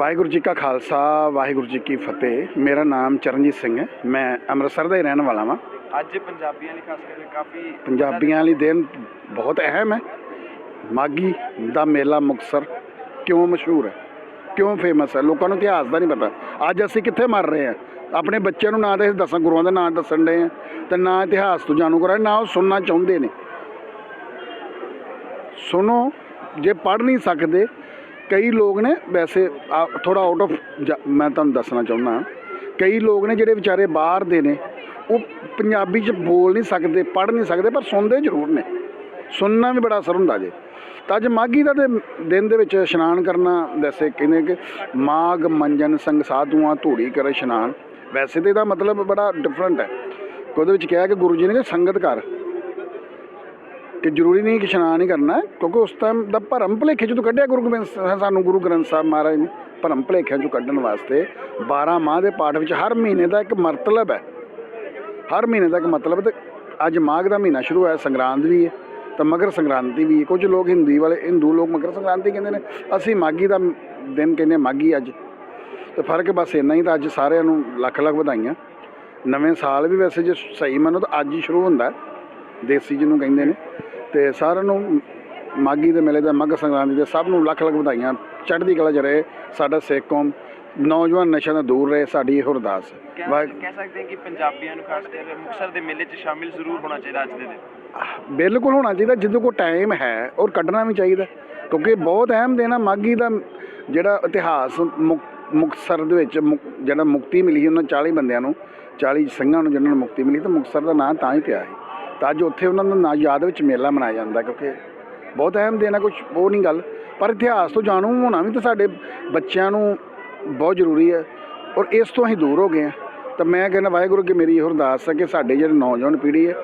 ਵਾਹਿਗੁਰੂ ਜੀ ਕਾ ਖਾਲਸਾ ਵਾਹਿਗੁਰੂ ਜੀ ਕੀ ਫਤਿਹ। ਮੇਰਾ ਨਾਮ ਚਰਨਜੀਤ ਸਿੰਘ ਹੈ। ਮੈਂ ਅੰਮ੍ਰਿਤਸਰ ਦਾ ਹੀ ਰਹਿਣ ਵਾਲਾ ਹਾਂ ਅੱਜ ਪੰਜਾਬੀਆਂ ਲਈ ਖਾਸ ਕਰਕੇ ਕਾਫੀ ਪੰਜਾਬੀਆਂ ਲਈ ਦਿਨ ਬਹੁਤ ਅਹਿਮ ਹੈ। ਮਾਗੀ ਦਾ ਮੇਲਾ ਮੁਕਤਸਰ ਕਿਉਂ ਮਸ਼ਹੂਰ ਹੈ? ਕਿਉਂ ਫੇਮਸ ਹੈ? ਲੋਕਾਂ ਨੂੰ ਇਤਿਹਾਸ ਦਾ ਨਹੀਂ ਪਤਾ। ਅੱਜ ਅਸੀਂ ਕਿੱਥੇ ਮਰ ਰਹੇ ਹਾਂ? ਆਪਣੇ ਬੱਚਿਆਂ ਨੂੰ ਨਾ ਤੇ ਦਸਾਂ ਗੁਰੂਆਂ ਦੇ ਨਾਂ ਦੱਸਣ ਦੇ ਆ ਤੇ ਨਾ ਇਤਿਹਾਸ ਤੋਂ ਜਾਣੂ ਕਰਾਂ ਨਾ ਉਹ ਸੁਣਨਾ ਚਾਹੁੰਦੇ ਨੇ। ਸੁਣੋ ਜੇ ਪੜ੍ਹ ਨਹੀਂ ਸਕਦੇ ਕਈ ਲੋਕ ਨੇ, ਵੈਸੇ ਥੋੜਾ ਆਊਟ ਆਫ ਮੈਂ ਤੁਹਾਨੂੰ ਦੱਸਣਾ ਚਾਹੁੰਦਾ ਕਈ ਲੋਕ ਨੇ ਜਿਹੜੇ ਵਿਚਾਰੇ ਬਾਹਰ ਦੇ ਨੇ, ਉਹ ਪੰਜਾਬੀ 'ਚ ਬੋਲ ਨਹੀਂ ਸਕਦੇ, ਪੜ੍ਹ ਨਹੀਂ ਸਕਦੇ, ਪਰ ਸੁਣਦੇ ਜ਼ਰੂਰ ਨੇ। ਸੁਣਨਾ ਵੀ ਬੜਾ ਅਸਰ ਹੁੰਦਾ ਜੇ। ਤਾਂ ਅੱਜ ਮਾਘੀ ਦਾ ਤੇ ਦਿਨ ਦੇ ਵਿੱਚ ਇਸ਼ਨਾਨ ਕਰਨਾ, ਵੈਸੇ ਕਹਿੰਦੇ ਕਿ ਮਾਘ ਮੰਜਨ ਸੰਗ ਸਾਧੂਆਂ ਧੂੜੀ ਕਰ ਇਸ਼ਨਾਨ। ਵੈਸੇ ਤੇ ਇਹਦਾ ਮਤਲਬ ਬੜਾ ਡਿਫਰੈਂਟ ਹੈ। ਉਹਦੇ ਵਿੱਚ ਕਿਹਾ ਕਿ ਗੁਰੂ ਜੀ ਨੇ ਸੰਗਤ ਕਰ ਕਿ ਜ਼ਰੂਰੀ ਨਹੀਂ ਕਿ ਇਸ਼ਨਾਨ ਹੀ ਕਰਨਾ ਕਿਉਂਕਿ ਉਸ ਟਾਈਮ ਦਾ ਭਰਮ ਭੁਲੇਖੇ ਜਦੋਂ ਕੱਢਿਆ ਗੁਰੂ ਗੋਬਿੰਦ ਸਾਨੂੰ ਗੁਰੂ ਗ੍ਰੰਥ ਸਾਹਿਬ ਮਹਾਰਾਜ ਨੇ ਭਰਮ ਭੁਲੇਖਿਆਂ ਚੋਂ ਕੱਢਣ ਵਾਸਤੇ 12 ਮਾਹ ਦੇ ਪਾਠ ਵਿੱਚ ਹਰ ਮਹੀਨੇ ਦਾ ਇੱਕ ਮਤਲਬ ਹੈ। ਹਰ ਮਹੀਨੇ ਦਾ ਇੱਕ ਮਤਲਬ ਤੇ ਅੱਜ ਮਾਘ ਦਾ ਮਹੀਨਾ ਸ਼ੁਰੂ ਹੋਇਆ, ਸੰਗਰਾਂਦ ਵੀ ਹੈ, ਤਾਂ ਮਗਰ ਸੰਗ੍ਰਾਂਤੀ ਵੀ ਹੈ। ਕੁਝ ਲੋਕ ਹਿੰਦੀ ਵਾਲੇ, ਹਿੰਦੂ ਲੋਕ ਮਕਰ ਸੰਗ੍ਰਾਂਤੀ ਕਹਿੰਦੇ ਨੇ, ਅਸੀਂ ਮਾਘੀ ਦਾ ਦਿਨ ਕਹਿੰਦੇ ਹਾਂ ਮਾਘੀ ਅੱਜ। ਤੇ ਫ਼ਰਕ ਬਸ ਇੰਨਾ ਹੀ ਤਾਂ ਅੱਜ ਸਾਰਿਆਂ ਨੂੰ ਲੱਖ ਲੱਖ ਵਧਾਈਆਂ। ਨਵੇਂ ਸਾਲ ਵੀ ਵੈਸੇ ਜੇ ਸਹੀ ਮੰਨੋ ਤਾਂ ਅੱਜ ਹੀ ਸ਼ੁਰੂ ਹੁੰਦਾ ਦੇਸੀ ਜਿਹਨੂੰ ਕਹਿੰਦੇ ਨੇ। ਤੇ ਸਾਰਿਆਂ ਨੂੰ ਮਾਘੀ ਦੇ ਮੇਲੇ ਦਾ ਮਕਰ ਸੰਗ੍ਰਾਂਤੀ ਦੇ ਸਭ ਨੂੰ ਲੱਖ ਲੱਖ ਵਧਾਈਆਂ। ਚੜ੍ਹਦੀ ਕਲਾ 'ਚ ਰਹੇ ਸਾਡਾ ਸਿੱਖ ਕੌਮ। ਨੌਜਵਾਨ ਨਸ਼ਿਆਂ ਤੋਂ ਦੂਰ ਰਹੇ ਸਾਡੀ ਇਹ ਅਰਦਾਸ। ਹੈ ਕਹਿ ਵਾਹਿ- ਕਹਿ ਸਕਦੇ ਹਾਂ ਕਿ ਪੰਜਾਬੀਆਂ ਨੂੰ ਖਾਸ ਕਰਕੇ ਮੁਕਤਸਰ ਦੇ ਮੇਲੇ 'ਚ ਸ਼ਾਮਿਲ ਜ਼ਰੂਰ ਹੋਣਾ ਚਾਹੀਦਾ ਅੱਜ ਦੇ ਦਿਨ। ਬਿਲਕੁਲ ਹੋਣਾ ਚਾਹੀਦਾ ਜਦੋਂ ਕੋਲ ਟਾਈਮ ਹੈ ਔਰ ਕੱਢਣਾ ਵੀ ਚਾਹੀਦਾ। ਕਿਉਂਕਿ ਬਹੁਤ ਅਹਿਮ ਆ ਮਾਘੀ ਦਾ ਜਿਹੜਾ ਇਤਿਹਾਸ ਮੁਕ- ਮੁਕਤਸਰ ਦੇ ਵਿੱਚ ਮੁਕ- ਜਿਹੜਾ ਮੁਕਤੀ ਮਿਲੀ ਉਹਨਾਂ 40 ਬੰਦਿਆਂ ਨੂੰ 40 ਸਿੰਘਾਂ ਨੂੰ ਜਿਹਨਾਂ ਨੂੰ ਮੁਕਤੀ ਮਿਲੀ ਤਾਂ ਮੁਕਤਸਰ ਦਾ ਨਾਂ ਤਾਂ ਹੀ ਪਿਆ ਸੀ। ਤਾਂ ਅੱਜ ਉੱਥੇ ਉਹਨਾਂ ਦਾ ਨਾ ਯਾਦ ਵਿੱਚ ਮੇਲਾ ਮਨਾਇਆ ਜਾਂਦਾ ਕਿਉਂਕਿ ਬਹੁਤ ਅਹਿਮ ਦਿਨ ਆ ਕੁਝ ਉਹ ਨਹੀਂ ਗੱਲ। ਪਰ ਇਤਿਹਾਸ ਤੋਂ ਜਾਣੂ ਹੋਣਾ ਵੀ ਤਾਂ ਸਾਡੇ ਬੱਚਿਆਂ ਨੂੰ ਬਹੁਤ ਜ਼ਰੂਰੀ ਹੈ ਔਰ ਇਸ ਤੋਂ ਅਸੀਂ ਦੂਰ ਹੋ ਗਏ ਹਾਂ ਤਾਂ ਮੈਂ ਕਹਿੰਦਾ, ਵਾਹਿਗੁਰੂ ਕਿ ਮੇਰੀ ਇਹ ਅਰਦਾਸ ਹੈ ਕਿ ਸਾਡੇ ਜਿਹੜੇ ਨੌਜਵਾਨ ਪੀੜ੍ਹੀ ਹੈ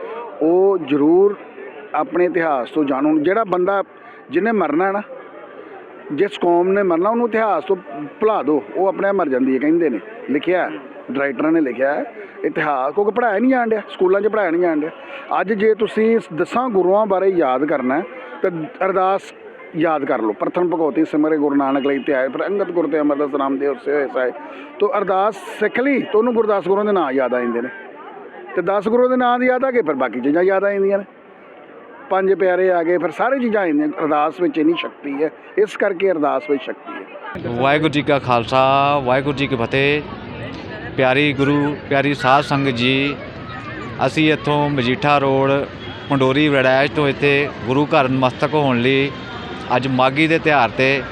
ਉਹ ਜ਼ਰੂਰ ਆਪਣੇ ਇਤਿਹਾਸ ਤੋਂ ਜਾਣੂ ਜਿਹੜਾ ਬੰਦਾ ਜਿਹਨੇ ਮਰਨਾ ਨਾ ਜਿਸ ਕੌਮ ਨੇ ਮਰਨਾ, ਉਹਨੂੰ ਇਤਿਹਾਸ ਤੋਂ ਭੁਲਾ ਦਿਓ। ਉਹ ਆਪਣੇ ਆਪ ਮਰ ਜਾਂਦੀ ਹੈ, ਕਹਿੰਦੇ ਨੇ। ਲਿਖਿਆ ਰਾਈਟਰਾਂ ਨੇ ਲਿਖਿਆ ਹੈ, ਇਤਿਹਾਸ, ਕਿਉਂਕਿ ਪੜ੍ਹਾਇਆ ਨਹੀਂ ਜਾਣ ਡਿਆ, ਸਕੂਲਾਂ 'ਚ ਪੜ੍ਹਾਇਆ ਨਹੀਂ ਜਾਣ ਡਿਆ। ਅੱਜ ਜੇ ਤੁਸੀਂ ਦਸਾਂ ਗੁਰੂਆਂ ਬਾਰੇ ਯਾਦ ਕਰਨਾ ਤਾਂ ਅਰਦਾਸ ਯਾਦ ਕਰ ਲਓ। ਪ੍ਰਥਮ ਭਗਵਤੀ ਸਿਮਰੇ ਗੁਰੂ ਨਾਨਕ ਲਈ ਤੇ ਆਏ ਫਿਰ ਅੰਗਦ ਗੁਰ ਤੇ ਅਮਰਦਾਸ ਨਾਮਦੇਵ ਉਸੇ ਹੋਏ ਸਾਏ। ਤੋ ਅਰਦਾਸ ਸਿੱਖ ਲਈ, ਤਾਂ ਉਹਨੂੰ ਗੁਰਦਾਸ ਗੁਰੂਆਂ ਦੇ ਨਾਂ ਯਾਦ ਆ ਜਾਂਦੇ ਨੇ। ਤੇ 10 ਗੁਰੂਆਂ ਦੇ ਨਾਂ ਦੀ ਯਾਦ ਆ ਗਏ ਫਿਰ ਬਾਕੀ ਚੀਜ਼ਾਂ ਯਾਦ ਆ ਜਾਂਦੀਆਂ ਨੇ। ਪੰਜ ਪਿਆਰੇ ਆ ਗਏ, ਫਿਰ ਸਾਰੀ ਚੀਜ਼ਾਂ ਆ ਜਾਂਦੀਆਂ, ਅਰਦਾਸ ਵਿੱਚ ਇੰਨੀ ਸ਼ਕਤੀ ਹੈ, ਇਸ ਕਰਕੇ ਅਰਦਾਸ ਵਿੱਚ ਸ਼ਕਤੀ ਹੈ। ਵਾਹਿਗੁਰੂ ਜੀ ਕਾ ਖਾਲਸਾ, ਵਾਹਿਗੁਰੂ ਜੀ ਕੀ ਫਤਿਹ। ਪਿਆਰੀ ਗੁਰੂ, ਪਿਆਰੀ ਸਾਧ ਸੰਗਤ ਜੀ, ਅਸੀਂ ਇੱਥੋਂ ਮਜੀਠਾ ਰੋਡ, ਪੰਡੋਰੀ ਵੜੈਚ ਤੋਂ ਇੱਥੇ ਗੁਰੂ ਘਰ ਨਮਸਤਕ ਹੋਣ ਲਈ ਅੱਜ ਮਾਗੀ ਦੇ ਤਿਉਹਾਰ ਤੇ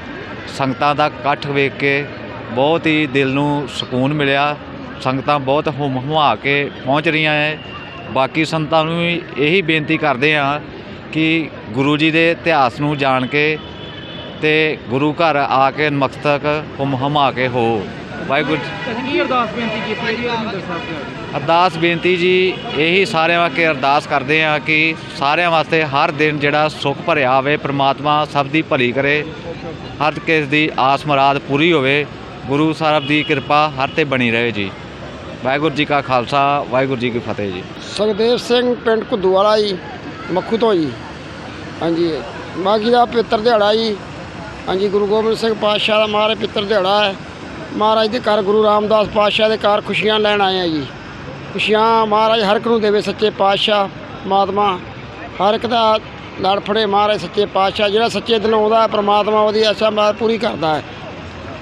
ਸੰਗਤਾਂ ਦਾ ਇਕੱਠ ਵੇਖ ਕੇ ਬਹੁਤ ਹੀ ਦਿਲ ਨੂੰ ਸਕੂਨ ਮਿਲਿਆ। ਸੰਗਤਾਂ ਬਹੁਤ ਹੁਮ ਹੁਮਾ ਕੇ ਪਹੁੰਚ ਰਹੀਆਂ ਹੈ। ਬਾਕੀ ਸੰਤਾਂ ਨੂੰ ਵੀ ਇਹੀ ਬੇਨਤੀ ਕਰਦੇ ਹਾਂ ਕਿ ਗੁਰੂ ਜੀ ਦੇ ਇਤਿਹਾਸ ਨੂੰ ਜਾਣ ਕੇ ਤੇ ਗੁਰੂ ਘਰ ਆ ਕੇ ਨਮਸਤਕ ਹੁਮ ਹੁਮਾ ਕੇ ਹੋ। ਵਾਹਿਗੁਰੂ ਜੀ- ਕੀ ਅਰਦਾਸ ਬੇਨਤੀ ਕੀਤੀ ਹੈ ਜੀ ਹਰਿੰਦਰ ਸਾਹਿਬ ਤੇ ਅਰਦਾਸ। ਬੇਨਤੀ ਜੀ ਇਹੀ ਸਾਰਿਆਂ ਵਾਸਤੇ ਅਰਦਾਸ ਕਰਦੇ ਆ ਕਿ ਸਾਰਿਆਂ ਵਾਸਤੇ ਹਰ ਦਿਨ ਜਿਹੜਾ ਸੁੱਖ ਭਰਿਆ ਹੋਵੇ ਪ੍ਰਮਾਤਮਾ ਸਭ ਦੀ ਭਲੀ ਕਰੇ ਹਰ ਕਿਸੇ ਦੀ ਆਸ ਮੁਰਾਦ ਪੂਰੀ ਹੋਵੇ ਗੁਰੂ ਸਾਹਿਬ ਦੀ ਕਿਰਪਾ ਹਰ ਤੇ ਬਣੀ ਰਹੇ ਜੀ। ਵਾਹਿਗੁਰੂ ਜੀ ਕਾ ਖਾਲਸਾ ਵਾਹਿਗੁਰੂ ਜੀ ਕੀ ਫਤਿਹ ਜੀ। ਸੁਖਦੇਵ ਸਿੰਘ ਪਿੰਡ ਘੁੱਦੂਵਾਲਾ ਜੀ ਮੱਖੂ ਤੋਂ ਜੀ। ਹਾਂਜੀ ਮਾਘੀ ਦਾ ਪਵਿੱਤਰ ਦਿਹਾੜਾ ਜੀ। ਹਾਂਜੀ ਗੁਰੂ ਗੋਬਿੰਦ ਸਿੰਘ ਪਾਤਸ਼ਾਹ ਦਾ ਮਹਾਰਾਜ ਪਿੱਤਰ ਦਿਹਾੜਾ ਹੈ। ਮਹਾਰਾਜ ਦੇ ਘਰ ਗੁਰੂ ਰਾਮਦਾਸ ਪਾਤਸ਼ਾਹ ਦੇ ਘਰ ਖੁਸ਼ੀਆਂ ਲੈਣ ਆਏ ਆ ਜੀ। ਖੁਸ਼ੀਆਂ ਮਹਾਰਾਜ ਹਰ ਇੱਕ ਨੂੰ ਦੇਵੇ ਸੱਚੇ ਪਾਤਸ਼ਾਹ ਮਾਤਮਾ ਹਰ ਇੱਕ ਦਾ ਲੜ ਫੜੇ ਮਹਾਰਾਜ ਸੱਚੇ ਪਾਤਸ਼ਾਹ ਜਿਹੜਾ ਸੱਚੇ ਦਿਲੋਂ ਆਉਂਦਾ ਹੈ ਪ੍ਰਮਾਤਮਾ ਉਹਦੀ ਆਸ਼ਾ ਮਹਾਰਾਜ ਪੂਰੀ ਕਰਦਾ ਹੈ।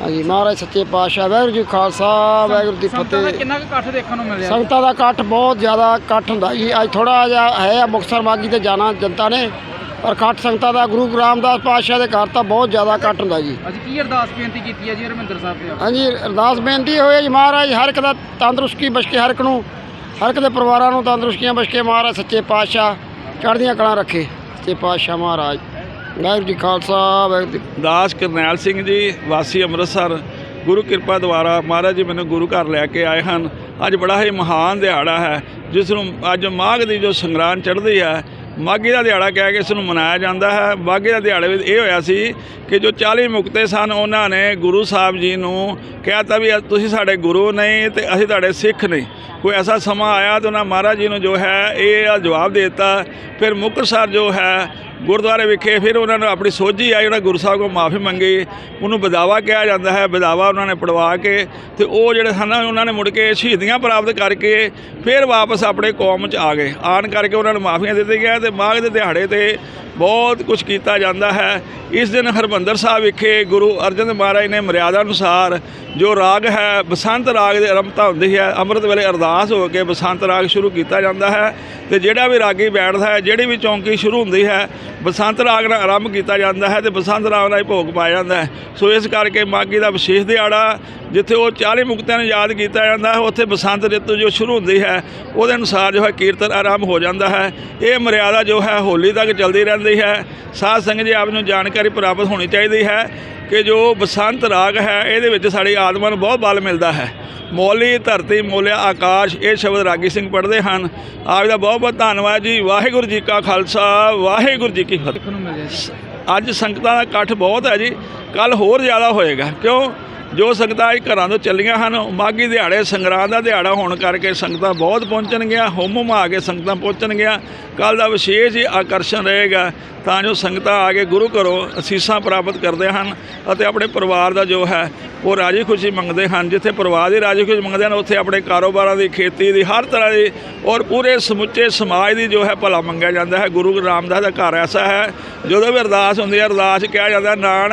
ਹਾਂਜੀ ਮਹਾਰਾਜ ਸੱਚੇ ਪਾਤਸ਼ਾਹ ਵਾਹਿਗੁਰੂ ਜੀ ਖਾਲਸਾ ਵਾਹਿਗੁਰੂ ਜੀ ਕੀ ਸੰਗਤਾਂ ਦਾ ਫਤਿਹ। ਕਿੰਨਾ ਕੁ ਇਕੱਠ ਦੇਖਣ ਨੂੰ ਮਿਲਿਆ ਸੰਗਤਾਂ ਦਾ ਇਕੱਠ ਬਹੁਤ ਜ਼ਿਆਦਾ ਇਕੱਠ ਹੁੰਦਾ ਜੀ। ਅੱਜ ਥੋੜਾ ਜਿਹਾ ਹੈ ਮੁਕਤਸਰ ਮਾਗੀ ਤੇ ਜਾਣਾ ਜਨਤਾ ਨੇ। ਪਰ ਇਕੱਠ ਸੰਗਤਾਂ ਦਾ ਗੁਰੂ ਰਾਮਦਾਸ ਪਾਤਸ਼ਾਹ ਦੇ ਘਰ ਤਾਂ ਬਹੁਤ ਜ਼ਿਆਦਾ ਇਕੱਠ ਹੁੰਦਾ ਜੀ। ਅੱਜ ਕੀ ਅਰਦਾਸ ਬੇਨਤੀ ਕੀਤੀ ਹੈ ਜੀ ਹਰਿੰਦਰ ਸਾਹਿਬ ਤੇ ਹਾਂਜੀ ਅਰਦਾਸ ਬੇਨਤੀ ਹੋਈ ਹੈ ਜੀ ਮਹਾਰਾਜ ਹਰ ਇੱਕ ਦਾ ਤੰਦਰੁਸਤੀ ਬਖਸ਼ੇ ਹਰ ਇੱਕ ਨੂੰ ਹਰ ਇੱਕ ਦੇ ਪਰਿਵਾਰਾਂ ਨੂੰ ਤੰਦਰੁਸਤੀਆਂ ਬਖਸ਼ੇ ਮਹਾਰਾਜ ਸੱਚੇ ਪਾਤਸ਼ਾਹ ਚੜ੍ਹਦੀਆਂ ਕਲਾਂ ਰੱਖੇ। ਸੱਚੇ ਪਾਤਸ਼ਾਹ ਮਹਾਰਾਜ ਵਾਹਿਗੁਰੂ ਜੀ ਖਾਲਸਾ ਵਾਹਿਗੁਰੂ ਜੀ ਦਾਸ ਕਰਨੈਲ ਸਿੰਘ ਜੀ ਵਾਸੀ ਅੰਮ੍ਰਿਤਸਰ ਗੁਰੂ ਕਿਰਪਾ ਦੁਆਰਾ ਮਹਾਰਾਜ ਜੀ ਮੈਨੂੰ ਗੁਰੂ ਘਰ ਲੈ ਕੇ ਆਏ ਹਨ। ਅੱਜ ਬੜਾ ਹੀ ਮਹਾਨ ਦਿਹਾੜਾ ਹੈ ਜਿਸ ਨੂੰ ਅੱਜ ਮਾਘ ਦੀ ਜੋ ਸੰਗਰਾਂਦ ਚੜ੍ਹਦੀ ਹੈ ਮਾਘੀ ਦਾ ਦਿਹਾੜਾ ਕਹਿ ਕੇ ਇਸ ਨੂੰ ਮਨਾਇਆ ਜਾਂਦਾ ਹੈ। ਮਾਘੀ ਦਾ ਦਿਹਾੜੇ ਵਿੱਚ ਇਹ ਹੋਇਆ ਸੀ ਕਿ ਜੋ 40 ਮੁਕਤੇ ਸਨ, ਉਹਨਾਂ ਨੇ ਗੁਰੂ ਸਾਹਿਬ ਜੀ ਨੂੰ ਕਿਹਾ ਤਾ ਵੀ ਤੁਸੀਂ ਸਾਡੇ ਗੁਰੂ ਨਹੀਂ ਤੇ ਅਸੀਂ ਤੁਹਾਡੇ ਸਿੱਖ ਨਹੀਂ। ਕੋਈ ਐਸਾ ਸਮਾਂ ਆਇਆ ਤਾਂ ਉਹਨਾਂ ਮਹਾਰਾਜ ਜੀ ਨੂੰ ਜੋ ਹੈ, ਇਹ ਜਵਾਬ ਦੇ ਦਿੱਤਾ। ਫਿਰ ਮੁਕਤਸਰ ਜੋ ਹੈ ਗੁਰਦੁਆਰੇ ਵਿਖੇ ਫਿਰ ਉਹਨਾਂ ਨੂੰ ਆਪਣੀ ਸੋਝੀ ਆਈ, ਉਹਨਾਂ ਗੁਰੂ ਸਾਹਿਬ ਕੋਲ ਮਾਫੀ ਮੰਗੀ। ਉਹਨੂੰ ਬਦਾਵਾ ਕਿਹਾ ਜਾਂਦਾ ਹੈ, ਬਦਾਵਾ ਉਹਨਾਂ ਨੇ ਪੜਵਾ ਕੇ ਤੇ ਉਹ ਜਿਹੜੇ ਹਨ ਉਹਨਾਂ ਨੇ ਮੁੜ ਕੇ ਸ਼ਹੀਦੀਆਂ ਪ੍ਰਾਪਤ ਕਰਕੇ ਫਿਰ ਵਾਪਸ ਆਪਣੇ ਕੌਮ 'ਚ ਆ ਗਏ। ਆਣ ਕਰਕੇ ਉਹਨਾਂ ਨੂੰ ਮਾਫੀਆਂ ਦਿੱਤੀਆਂ ਗਿਆ ਤੇ ਮਾਘ ਦੇ ਦਿਹਾੜੇ ਤੇ ਬਹੁਤ ਕੁਝ ਕੀਤਾ ਜਾਂਦਾ ਹੈ। ਇਸ ਦਿਨ ਹਰਮੰਦਰ ਸਾਹਿਬ ਵਿਖੇ ਗੁਰੂ ਅਰਜਨ ਦੇਵ ਮਹਾਰਾਜ ਨੇ ਮਰਿਆਦਾ ਅਨੁਸਾਰ ਜੋ ਰਾਗ ਹੈ, ਬਸੰਤ ਰਾਗ ਦੀ ਆਰੰਭਤਾ ਹੁੰਦੀ ਹੈ, ਅੰਮ੍ਰਿਤ ਵੇਲੇ ਅਰਦਾਸ ਹੋ ਕੇ ਬਸੰਤ ਰਾਗ ਸ਼ੁਰੂ ਕੀਤਾ ਜਾਂਦਾ ਹੈ। ਤੇ ਜਿਹੜਾ ਵੀ ਰਾਗੀ ਬੈਠਦਾ ਹੈ, ਜਿਹੜੀ ਵੀ ਚੌਂਕੀ ਸ਼ੁਰੂ ਹੁੰਦੀ ਹੈ, ਬਸੰਤ ਰਾਗ ਨਾਲ ਆਰੰਭ ਕੀਤਾ ਜਾਂਦਾ ਹੈ ਤੇ ਬਸੰਤ ਰਾਗ ਨਾਲ ਹੀ ਭੋਗ ਪਾਇਆ ਜਾਂਦਾ ਹੈ। ਸੋ ਇਸ ਕਰਕੇ ਮਾਘੀ ਦਾ ਵਿਸ਼ੇਸ਼ ਦਿਹਾੜਾ ਜਿੱਥੇ ਉਹ 40 ਮੁਕਤਿਆਂ ਨੂੰ ਯਾਦ ਕੀਤਾ ਜਾਂਦਾ ਹੈ ਉੱਥੇ ਬਸੰਤ ਰਿਤੂ ਜੋ ਸ਼ੁਰੂ ਹੁੰਦੀ ਹੈ ਉਹਦੇ ਅਨੁਸਾਰ ਜੋ ਹੈ ਕੀਰਤਨ ਆਰੰਭ ਹੋ ਜਾਂਦਾ ਹੈ। ਇਹ ਮਰਿਆਦਾ ਜੋ ਹੈ ਹੋਲੀ ਤੱਕ ਚੱਲਦੀ ਰਹਿੰਦੀ ਹੈ। ਸਾਧ ਸੰਗਤ ਜੀ ਆਪ ਨੂੰ ਜਾਣਕਾਰੀ ਪ੍ਰਾਪਤ ਹੋਣੀ ਚਾਹੀਦੀ ਹੈ ਕਿ ਜੋ ਬਸੰਤ ਰਾਗ ਹੈ ਇਹਦੇ ਵਿੱਚ ਸਾਡੀ ਆਤਮਾ ਨੂੰ ਬਹੁਤ ਬਲ ਮਿਲਦਾ ਹੈ। ਮੌਲੀ ਧਰਤੀ ਮੋਲਿਆ ਆਕਾਸ਼ ਇਹ ਸ਼ਬਦ ਰਾਗੀ ਸਿੰਘ ਪੜ੍ਹਦੇ ਹਨ। ਆਪ ਦਾ ਬਹੁਤ ਬਹੁਤ ਧੰਨਵਾਦ ਜੀ। ਵਾਹਿਗੁਰੂ ਜੀ ਕਾ ਖਾਲਸਾ ਵਾਹਿਗੁਰੂ ਜੀ ਕੀ ਫਤਿਹ। ਅੱਜ ਸੰਗਤਾਂ ਦਾ ਇਕੱਠ ਬਹੁਤ ਹੈ ਜੀ। ਕੱਲ ਹੋਰ ਜ਼ਿਆਦਾ ਹੋਏਗਾ। ਕਿਉਂ? ਜੋ ਸੰਗਤਾਂ ਅੱਜ ਘਰਾਂ ਤੋਂ ਚੱਲੀਆਂ ਹਨ ਮਾਘੀ ਦਿਹਾੜੇ, ਸੰਗਰਾਂਦ ਦਾ ਦਿਹਾੜਾ ਹੋਣ ਕਰਕੇ ਸੰਗਤਾਂ ਬਹੁਤ ਪਹੁੰਚਣਗੀਆਂ, ਹੁਮ ਹੁਮ ਆ ਕੇ ਸੰਗਤਾਂ ਪਹੁੰਚਣਗੀਆਂ। ਕੱਲ ਦਾ ਵਿਸ਼ੇਸ਼ ਹੀ ਆਕਰਸ਼ਣ ਰਹੇਗਾ, ਤਾਂ ਜੋ ਸੰਗਤਾਂ ਆ ਕੇ ਗੁਰੂ ਘਰੋਂ ਅਸੀਸਾਂ ਪ੍ਰਾਪਤ ਕਰਦੇ ਹਨ ਅਤੇ ਆਪਣੇ ਪਰਿਵਾਰ ਦਾ ਜੋ ਹੈ, ਉਹ ਰਾਜੀ ਖੁਸ਼ੀ ਮੰਗਦੇ ਹਨ। ਜਿੱਥੇ ਪਰਿਵਾਰ ਦੀ ਰਾਜੀ ਖੁਸ਼ੀ ਮੰਗਦੇ ਹਨ, ਉੱਥੇ ਆਪਣੇ ਕਾਰੋਬਾਰਾਂ ਦੀ, ਖੇਤੀ ਦੀ, ਹਰ ਤਰ੍ਹਾਂ ਦੀ ਔਰ ਪੂਰੇ ਸਮੁੱਚੇ ਸਮਾਜ ਦੀ ਜੋ ਹੈ ਭਲਾ ਮੰਗਿਆ ਜਾਂਦਾ ਹੈ। ਗੁਰੂ ਰਾਮਦਾਸ ਦਾ ਘਰ ਐਸਾ ਹੈ, ਜਦੋਂ ਵੀ ਅਰਦਾਸ ਹੁੰਦੀ ਹੈ, ਅਰਦਾਸ ਕਿਹਾ ਜਾਂਦਾ ਨਾਨਕ